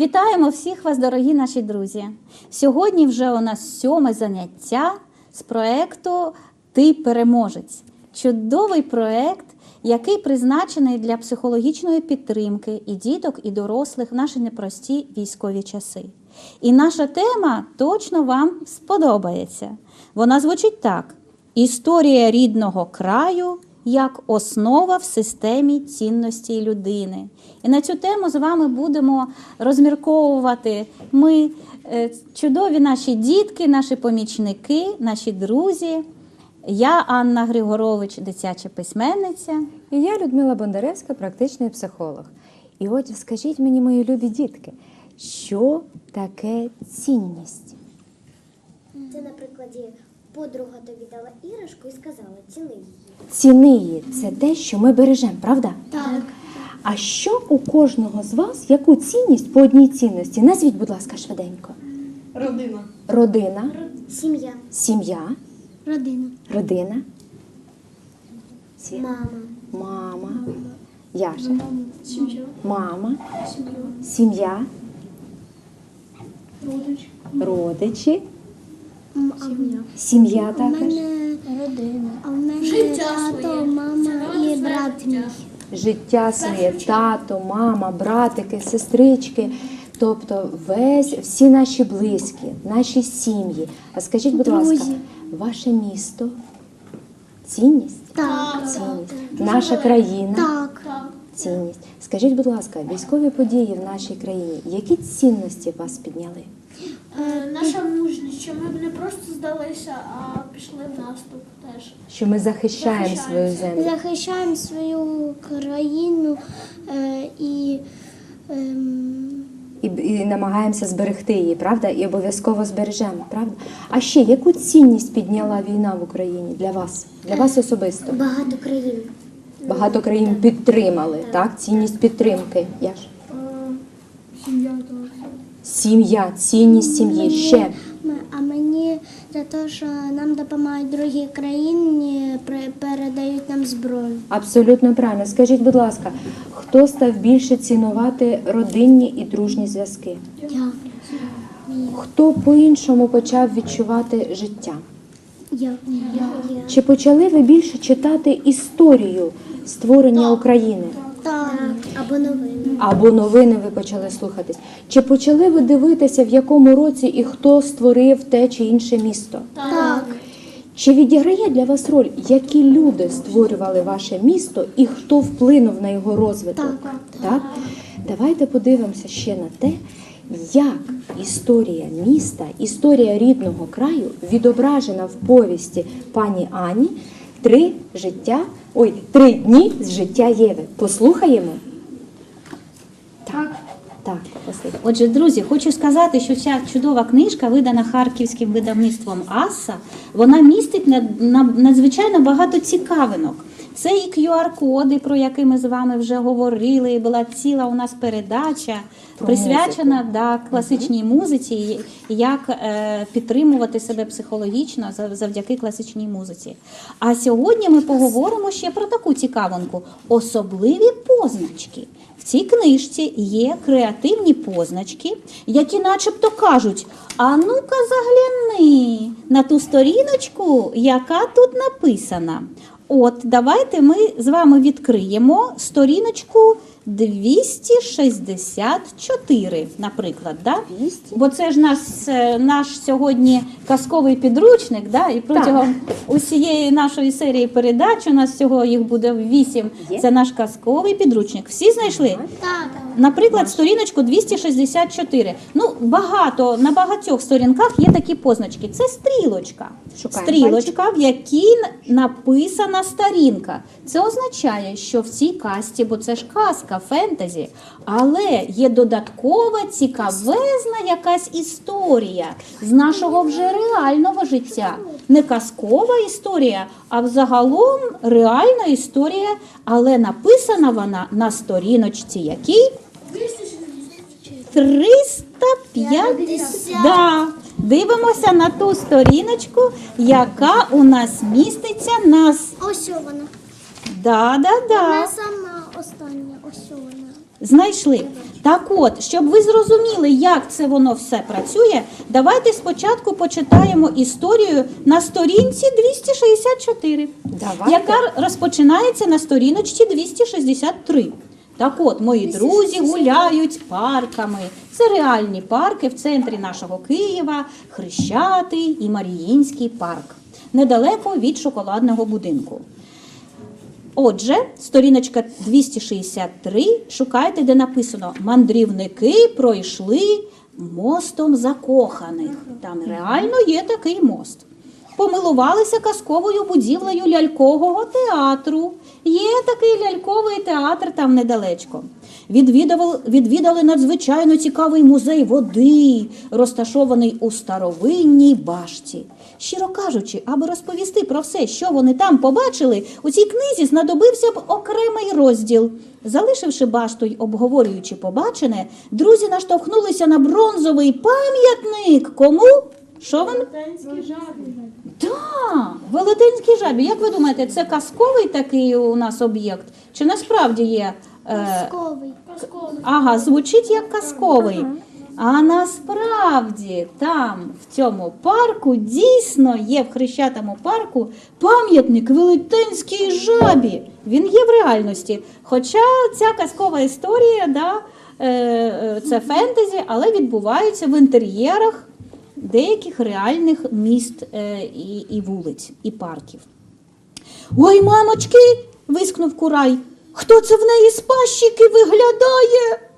Вітаємо всіх вас, дорогі наші друзі. Сьогодні вже у нас сьоме заняття з проекту Ти переможець. Чудовий проект, який призначений для психологічної підтримки і діток, і дорослих в наші непрості військові часи. І наша тема точно вам сподобається. Вона звучить так: Історія рідного краю як основа в системі цінностей людини. І на цю тему з вами будемо розмірковувати ми, е, чудові наші дітки, наші помічники, наші друзі. Я Анна Григорович, дитяча письменниця. І я Людмила Бондаревська, практичний психолог. І отже, скажіть мені, мої любі дітки, що таке цінність? Це на прикладі подруга тобі дала іграшку і сказала ціни її. Ціни її це те, що ми бережемо, правда? Так. А що у кожного з вас, яку цінність по одній цінності? Назвіть, будь ласка, швиденько. Родина. Родина, Сім'я. сім'я, Родина. родина, Сві- Мама. мама, Яша, Сім'я. мама, Сім'я. сім'я, Родич. родичі, Сім'я. сім'я У також. мене родина. А в мене Життя тато, своє. мама і брат мій. життя своє, тато, мама, братики, сестрички, тобто весь всі наші близькі, наші сім'ї. А скажіть, будь ласка, Друзі. ваше місто цінність? Так. Цінність. Наша країна Так. Так. цінність. Скажіть, будь ласка, військові події в нашій країні, які цінності вас підняли? Е, Наша мужність, що ми б не просто здалися, а пішли в наступ теж. Що ми захищаємо свою землю? Захищаємо свою країну е, і ем, І, і намагаємося зберегти її, правда? І обов'язково збережемо, правда? А ще яку цінність підняла війна в Україні для вас? Для вас особисто? багато країн. Багато країн підтримали, так? Цінність підтримки. Сім'я так. Сім'я, цінність сім'ї. Ще А мені за те, що нам допомагають другі країни, передають нам зброю. абсолютно правильно. Скажіть, будь ласка, хто став більше цінувати родинні і дружні зв'язки? Я. Хто по-іншому почав відчувати життя? Я. Я. Чи почали ви більше читати історію створення України? Так. Або новини. Або новини ви почали слухатись? Чи почали ви дивитися, в якому році і хто створив те чи інше місто? Так. Чи відіграє для вас роль, які люди створювали ваше місто і хто вплинув на його розвиток? Так. Так? Давайте подивимося ще на те, як історія міста, історія рідного краю відображена в повісті пані Ані Три життя, ой, три дні з життя Єви. Послухаємо? Так. Так. Отже, друзі, хочу сказати, що ця чудова книжка, видана харківським видавництвом Аса, вона містить на- надзвичайно багато цікавинок. Це і QR-коди, про які ми з вами вже говорили. і Була ціла у нас передача Про присвячена да, класичній музиці, як е, підтримувати себе психологічно завдяки класичній музиці. А сьогодні ми поговоримо ще про таку цікавинку: особливі позначки. В цій книжці є креативні позначки, які начебто кажуть: а ну-ка загляни на ту сторіночку, яка тут написана. От, давайте ми з вами відкриємо сторіночку 264, наприклад. Да? 200? Бо це ж наш, е, наш сьогодні казковий підручник, да? і протягом усієї нашої серії передач у нас всього їх буде вісім. Є. Це наш казковий підручник. Всі знайшли? Так. Наприклад, сторіночку 264. Ну, багато на багатьох сторінках є такі позначки. Це стрілочка. Шукаємо стрілочка, в якій написана сторінка. Це означає, що в цій касті, бо це ж казка, фентезі, але є додаткова цікавезна якась історія з нашого вже реального життя. Не казкова історія, а взагалом реальна історія, але написана вона на сторіночці, якій 350. Да. Дивимося на ту сторіночку, яка у нас міститься на Ось вона. да, да, Вона да. сама остання. Ось вона. Знайшли. Так от, щоб ви зрозуміли, як це воно все працює, давайте спочатку почитаємо історію на сторінці 264, Давайте. яка розпочинається на сторіночці 263. Так от, мої друзі гуляють парками. Це реальні парки в центрі нашого Києва, Хрещатий і Маріїнський парк, недалеко від шоколадного будинку. Отже, сторіночка 263. Шукайте, де написано Мандрівники пройшли мостом закоханих. Там реально є такий мост. Помилувалися казковою будівлею лялькового театру. Є такий ляльковий театр там недалечко. Відвідали, відвідали надзвичайно цікавий музей води, розташований у старовинній башті. Щиро кажучи, аби розповісти про все, що вони там побачили, у цій книзі знадобився б окремий розділ. Залишивши башту й обговорюючи побачене, друзі наштовхнулися на бронзовий пам'ятник. Кому? Що він? Так, велетенський жабі. Як ви думаєте, це казковий такий у нас об'єкт? Чи насправді є? Е, Казковий. Казковий. ага, звучить як казковий. А насправді там, в цьому парку, дійсно є в Хрещатому парку пам'ятник велетенській жабі. Він є в реальності. Хоча ця казкова історія, да, е, е, це фентезі, але відбувається в інтер'єрах деяких реальних міст е, і, і вулиць, і парків. Ой, мамочки. вискнув курай. Хто це в неї з пащики виглядає?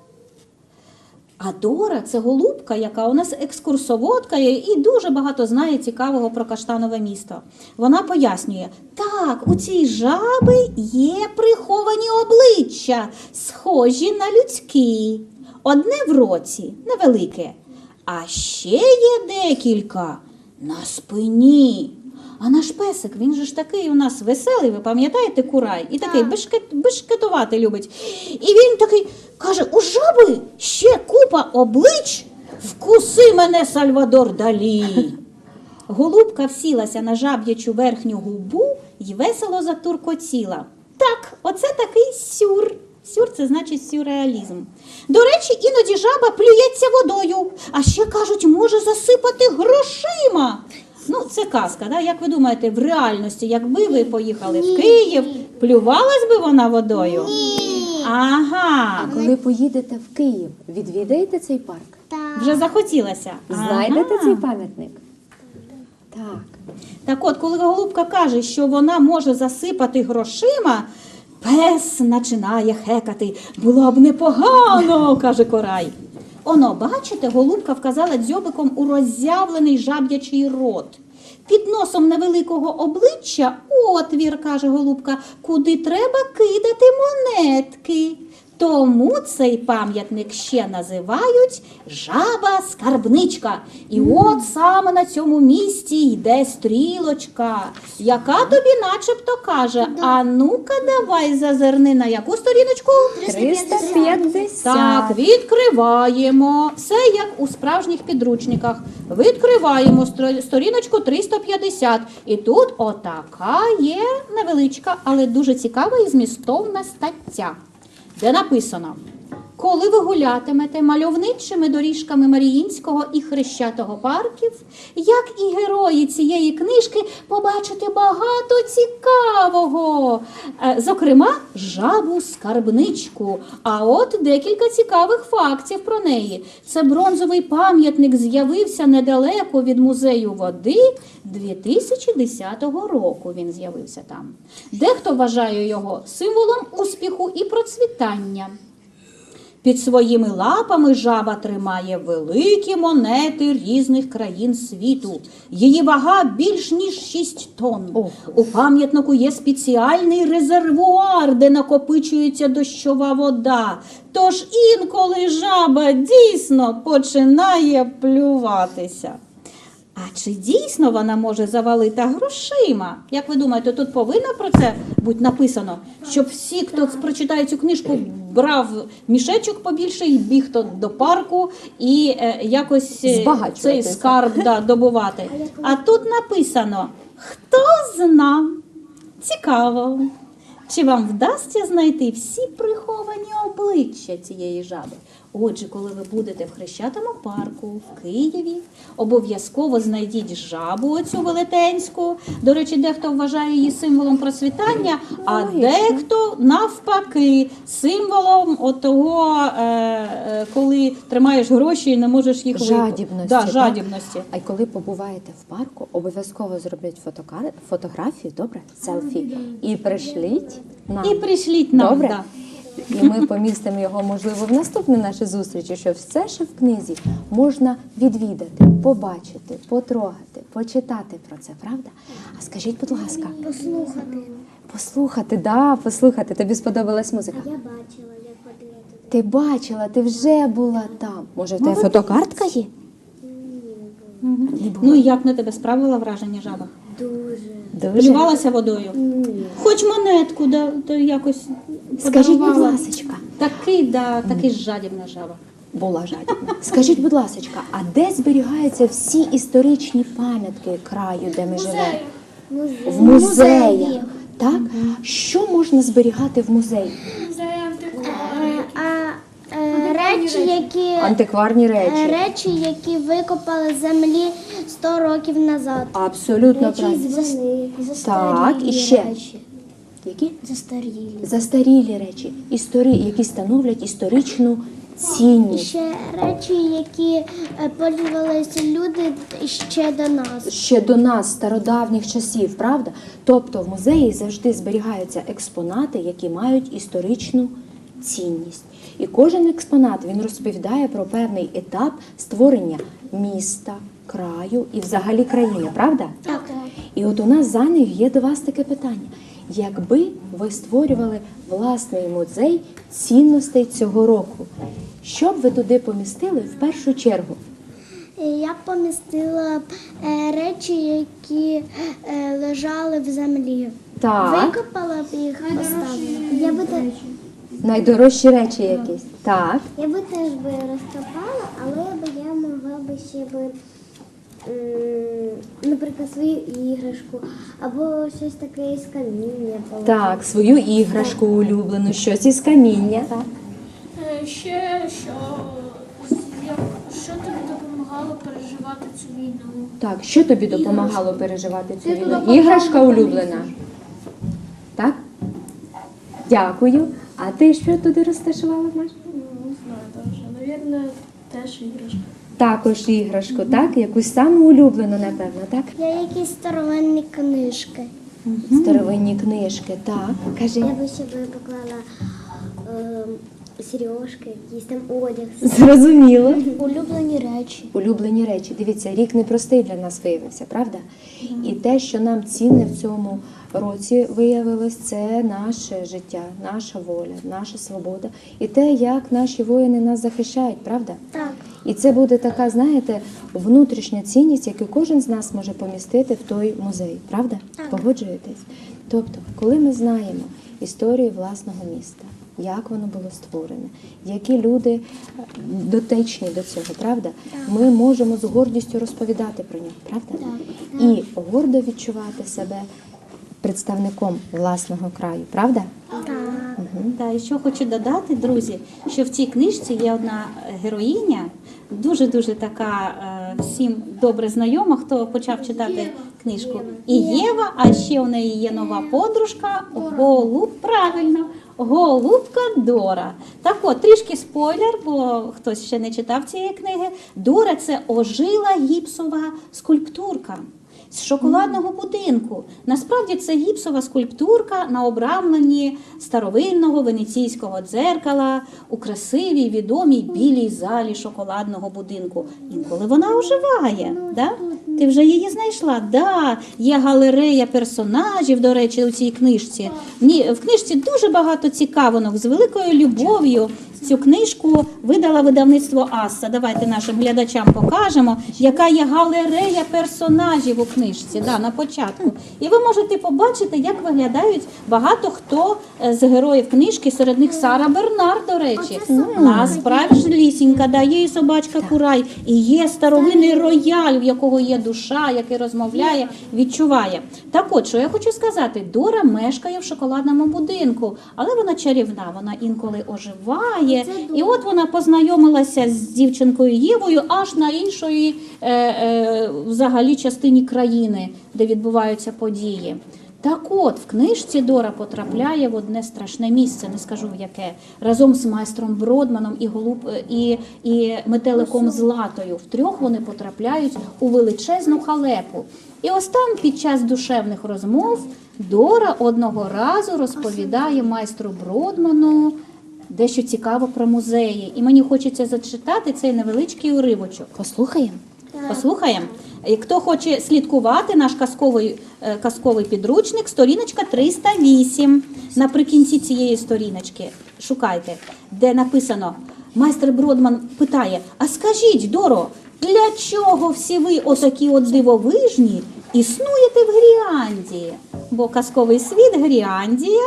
А Дора це голубка, яка у нас екскурсоводка і дуже багато знає цікавого про каштанове місто. Вона пояснює: так, у цій жаби є приховані обличчя, схожі на людські. Одне в році, невелике, а ще є декілька на спині. А наш песик, він же ж такий у нас веселий, ви пам'ятаєте, курай? І такий бешкет, бешкетувати любить. І він такий каже: у жаби ще купа облич, вкуси мене, Сальвадор Далі. Голубка всілася на жаб'ячу верхню губу і весело затуркотіла. Так, оце такий сюр. Сюр це значить сюрреалізм. До речі, іноді жаба плюється водою, а ще кажуть, може засипати грошима. Ну, це казка, да? як ви думаєте, в реальності, якби ви поїхали в Київ, плювалась би вона водою? Ні. Ага, Коли поїдете в Київ, відвідаєте цей парк? Так. вже захотілося. Знайдете Ага. цей пам'ятник? Так. Так от, коли голубка каже, що вона може засипати грошима, пес починає хекати. Було б непогано, каже корай. Оно, бачите, голубка вказала дзьобиком у роззявлений жаб'ячий рот. Під носом невеликого обличчя отвір, каже голубка, куди треба кидати монетки. Тому цей пам'ятник ще називають жаба-скарбничка. І от саме на цьому місці йде стрілочка, яка тобі начебто каже: А ну-ка, давай зазирни на яку сторіночку? 350. Так, відкриваємо. Все як у справжніх підручниках. Відкриваємо сторіночку 350. І тут отака є невеличка, але дуже цікава і змістовна стаття, де написано. Коли ви гулятимете мальовничими доріжками Маріїнського і Хрещатого парків, як і герої цієї книжки, побачите багато цікавого. Е, Зокрема, жабу скарбничку. А от декілька цікавих фактів про неї. Це бронзовий пам'ятник з'явився недалеко від музею води 2010 року. Він з'явився там. Дехто вважає його символом успіху і процвітання. Під своїми лапами жаба тримає великі монети різних країн світу. Її вага більш ніж 6 тонн. О. У пам'ятнику є спеціальний резервуар, де накопичується дощова вода. Тож інколи жаба дійсно починає плюватися. А чи дійсно вона може завалити грошима? Як ви думаєте, тут повинно про це бути написано, щоб всі, хто прочитає цю книжку, брав мішечок побільше і біг то до парку і е, якось е, цей скарб да, добувати. А тут написано: хто зна? Цікаво. Чи вам вдасться знайти всі приховані обличчя цієї жаби? Отже, коли ви будете в Хрещатому парку в Києві, обов'язково знайдіть жабу оцю велетенську. До речі, дехто вважає її символом процвітання, а дехто навпаки символом отого, е, е, коли тримаєш гроші і не можеш їх. Жадібності, Да, так? жадібності. А й коли побуваєте в парку, обов'язково зробіть фотокар... фотографію, добре, селфі, і пришліть нам. І прийшліть нам. Добре. Да. І ми помістимо його, можливо, в наступні наші зустрічі, що все, що в книзі можна відвідати, побачити, потрогати, почитати про це, правда? А скажіть, будь ласка, Послухати. послухати, да, послухати. Тобі сподобалась музика? Я бачила, як ходила туди. Ти бачила, ти вже була там. Може, в тебе фотокартка є? Ну і як на тебе справила враження жаба? Дуже. Дуже. Плювалася водою? Хоч монетку, да, то якось Скажіть, будь подарувала. ласочка, Такий, да, такий жадібна жаба. була жадібна. Скажіть, будь ласочка, а де зберігаються всі історичні пам'ятки краю, де ми живемо? В музеях. Так? Що можна зберігати в музеї? Музей. Е, А е, речі, які Антикварні е, речі. речі, які викопали з землі 100 років назад. Абсолютно правильно. Так, і ще. Які? Застарілі. Застарілі речі, історі, які становлять історичну І цінність. ще речі, які е, пользувалися люди ще до нас. ще до нас, стародавніх часів, правда? Тобто в музеї завжди зберігаються експонати, які мають історичну цінність. І кожен експонат він розповідає про певний етап створення міста, краю і взагалі країни, правда? Так. І от у нас за них є до вас таке питання. Якби ви створювали власний музей цінностей цього року, що б ви туди помістили в першу чергу? Е, Я б помістила е, речі, які е, лежали в землі. Так. Викопала б їх, поставила. Я би, те- Найдорожчі речі якісь. Так. я би теж би розкопала, але би я могла би ще би, наприклад, свою іграшку або щось таке із каміння. положити. Так, свою іграшку улюблену, щось із каміння. Е, Ще що, як- що тобі допомагало переживати цю війну? Так, що тобі допомагало переживати цю Ти війну? Іграшка улюблена. Так? Дякую. А ти що туди розташувала, Маш? Не знаю даже. Навірно, теж іграшка. Також іграшку, так? Якусь саму улюблену, напевно, так? Я якісь старовинні книжки. Старовинні книжки, так. Кажи. Я би ще би поклала е, сережки, якийсь там одяг. Зрозуміло. Улюблені речі. Улюблені речі. Дивіться, рік непростий для нас виявився, правда? І те, що нам цінне в цьому році виявилось, це наше життя, наша воля, наша свобода і те, як наші воїни нас захищають, правда? Так. І це буде така, знаєте, внутрішня цінність, яку кожен з нас може помістити в той музей, правда? Так. Погоджуєтесь? Тобто, коли ми знаємо історію власного міста, як воно було створене, які люди е, дотичні до цього, правда? Ми можемо з гордістю розповідати про нього, правда? І гордо відчувати себе представником власного краю, правда? Та і що хочу додати, друзі, що в цій книжці є одна героїня, дуже дуже така е, всім добре знайома, хто почав читати книжку. І Єва, а ще у неї є нова подружка Голуб. Правильно, Голубка Дора. Так от, трішки спойлер, бо хтось ще не читав цієї книги. Дора це ожила гіпсова скульптурка з шоколадного будинку. Насправді це гіпсова скульптурка на обрамленні старовинного венеційського дзеркала у красивій відомій білій залі шоколадного будинку. Інколи вона оживає. Да? Ти вже її знайшла? Да, є галерея персонажів, до речі, у цій книжці. Ні, в книжці дуже багато цікавинок з великою любов'ю. Цю книжку видала видавництво Асса. Давайте нашим глядачам покажемо, яка є галерея персонажів у книжці да, на початку. І ви можете побачити, як виглядають багато хто е, з героїв книжки. Серед них Сара Бернар, до речі. А справжнісінька, да, є і собачка Курай, і є старовинний рояль, в якого є душа, який розмовляє, відчуває. Так от, що я хочу сказати, Дора мешкає в шоколадному будинку, але вона чарівна, вона інколи оживає. І от вона познайомилася з дівчинкою Євою аж на іншої е, е, взагалі частині країни, де відбуваються події. Так от, в книжці Дора потрапляє в одне страшне місце, не скажу в яке, разом з майстром Бродманом і, голуб, і, і метеликом Златою. Втрьох вони потрапляють у величезну халепу. І ось там під час душевних розмов Дора одного разу розповідає майстру Бродману дещо цікаво про музеї. І мені хочеться зачитати цей невеличкий уривочок. Послухаємо? Послухаємо. І Хто хоче слідкувати, наш казковий, е, казковий підручник, сторіночка 308. Наприкінці цієї сторіночки шукайте, де написано. Майстер Бродман питає: А скажіть, Доро, для чого всі ви отакі от дивовижні існуєте в Гріандії? Бо казковий світ Гріандія.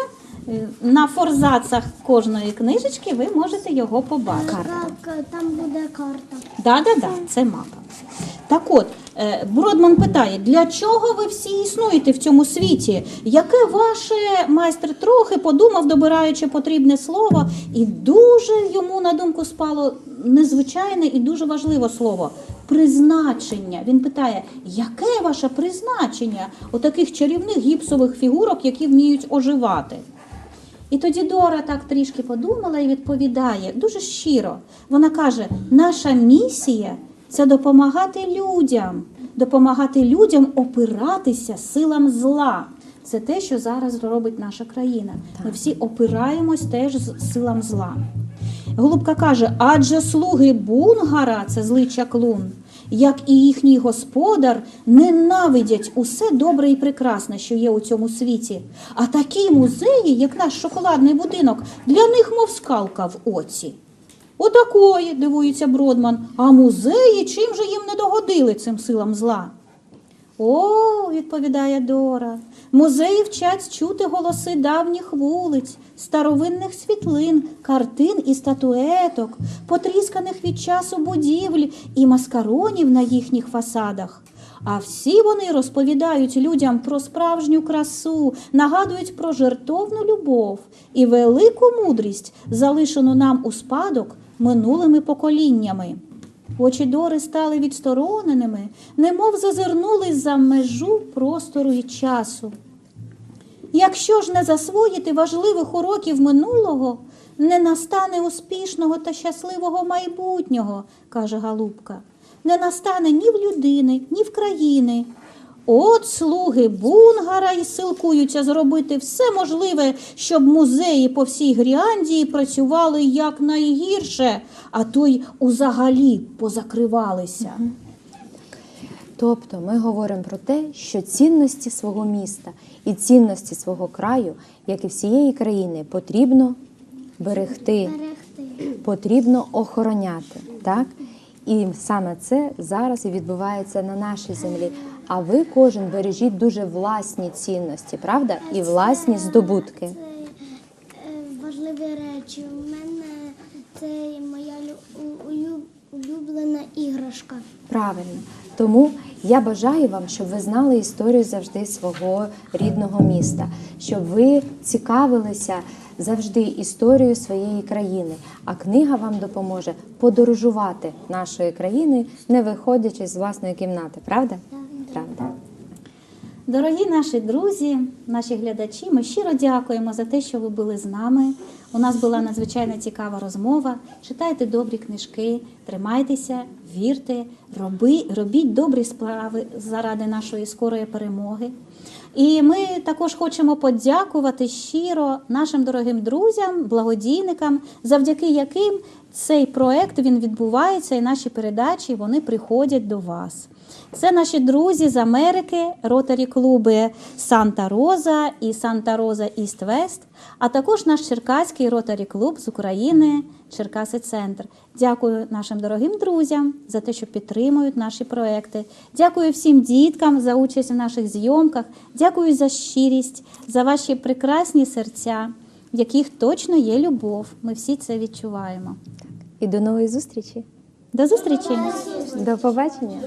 е, На форзацах кожної книжечки ви можете його побачити. Так, там буде карта. Да, да, да, це мапа. Так от, е, Бродман питає, для чого ви всі існуєте в цьому світі? Яке ваше майстер трохи подумав, добираючи потрібне слово, і дуже йому на думку спало незвичайне і дуже важливе слово призначення. Він питає, яке ваше призначення у таких чарівних гіпсових фігурок, які вміють оживати? І тоді Дора так трішки подумала і відповідає дуже щиро. Вона каже: наша місія це допомагати людям, допомагати людям опиратися силам зла. Це те, що зараз робить наша країна. Ми всі опираємось теж з силам зла. Голубка каже: адже слуги бунгара, це злий чаклун, як і їхній господар, ненавидять усе добре і прекрасне, що є у цьому світі. А такі музеї, як наш шоколадний будинок, для них мов скалка в оці. Отакої, дивується Бродман. А музеї чим же їм не догодили цим силам зла? О, відповідає Дора. Музеї вчать чути голоси давніх вулиць, старовинних світлин, картин і статуеток, потрісканих від часу будівель і маскаронів на їхніх фасадах. А всі вони розповідають людям про справжню красу, нагадують про жертовну любов і велику мудрість, залишену нам у спадок минулими поколіннями. Очі Дори стали відстороненими, немов зазирнули за межу простору і часу. Якщо ж не засвоїти важливих уроків минулого, не настане успішного та щасливого майбутнього, каже Галубка. Не настане ні в людини, ні в країни. От слуги бунгара й силкуються зробити все можливе, щоб музеї по всій Гріандії працювали якнайгірше, а то й узагалі позакривалися. Тобто ми говоримо про те, що цінності свого міста і цінності свого краю, як і всієї країни, потрібно берегти, Берегти. потрібно охороняти. Так? І саме це зараз і відбувається на нашій землі. А ви кожен бережіть дуже власні цінності, правда? І власні здобутки. Це е, важливі речі. У мене це моя лю- улюблена іграшка. Правильно. Тому я бажаю вам, щоб ви знали історію завжди свого рідного міста, щоб ви цікавилися завжди історією своєї країни. А книга вам допоможе подорожувати нашою країною, не виходячи з власної кімнати. Правда? Правда. Дорогі наші друзі, наші глядачі, ми щиро дякуємо за те, що ви були з нами. У нас була надзвичайно цікава розмова. Читайте добрі книжки, тримайтеся, вірте, роби, робіть добрі справи заради нашої скорої перемоги. І ми також хочемо подякувати щиро нашим дорогим друзям, благодійникам, завдяки яким цей проект він відбувається, і наші передачі вони приходять до вас. Це наші друзі з Америки, ротарі клуби Санта Роза і Санта Роза Іст Вест, а також наш черкаський ротарі клуб з України Черкаси Центр. Дякую нашим дорогим друзям за те, що підтримують наші проекти. Дякую всім діткам за участь в наших зйомках. Дякую за щирість, за ваші прекрасні серця, в яких точно є любов. Ми всі це відчуваємо. І до нової зустрічі. До зустрічі! До побачення.